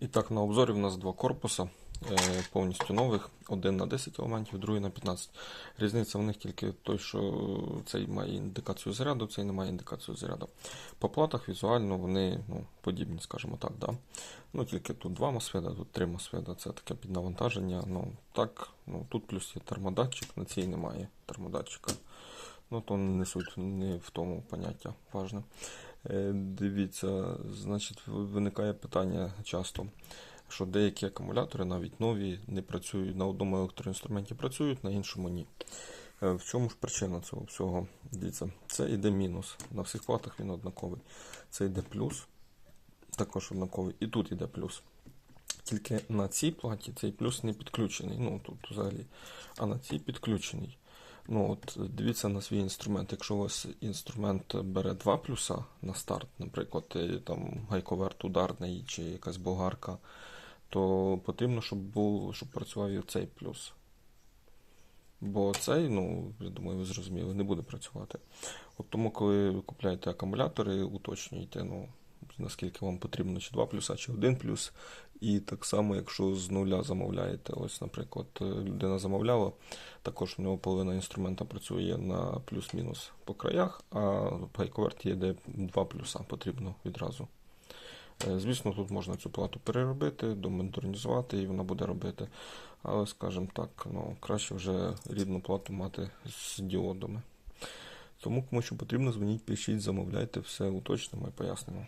І так, на обзорі в нас два корпуса е, повністю нових. Один на 10 елементів, другий на 15. Різниця в них тільки той, що цей має індикацію заряду, цей не має індикацію заряду. По платах візуально вони ну, подібні, скажімо так. Да? Ну, тільки тут два мосфеда, тут три мосфеда. Це таке піднавантаження. Ну, так, ну, тут плюс є термодатчик, на цій немає термодатчика. Ну, то не суть не в тому поняття важне. Е, Дивіться, значить, виникає питання часто, що деякі акумулятори, навіть нові, не працюють на одному електроінструменті працюють, на іншому ні. Е, В чому ж причина цього всього? Дивіться, це йде мінус. На всіх платах він однаковий. Це йде плюс, також однаковий. І тут йде плюс. Тільки на цій платі цей плюс не підключений. Ну тут взагалі. А на цій підключений. Ну от дивіться на свій інструмент. Якщо у вас інструмент бере два плюса на старт, наприклад, там гайковерт ударний чи якась болгарка, то потрібно, щоб був, щоб працював і цей плюс. Бо цей, ну, я думаю, ви зрозуміли, не буде працювати. От тому, коли ви купляєте акумулятори, уточнюйте, ну, наскільки вам потрібно, чи 2 плюса, чи 1 плюс. І так само, якщо з нуля замовляєте, ось, наприклад, е, людина замовляла, також в нього половина інструмента працює на плюс-мінус по краях, а гайковерт є, де 2 плюса потрібно відразу. Е, Звісно, тут можна цю плату переробити, домодернізувати, і вона буде робити. Але, скажімо так, ну, краще вже рідну плату мати з діодами. Тому, кому що потрібно, дзвоніть, пишіть, замовляйте, все уточнимо і пояснимо.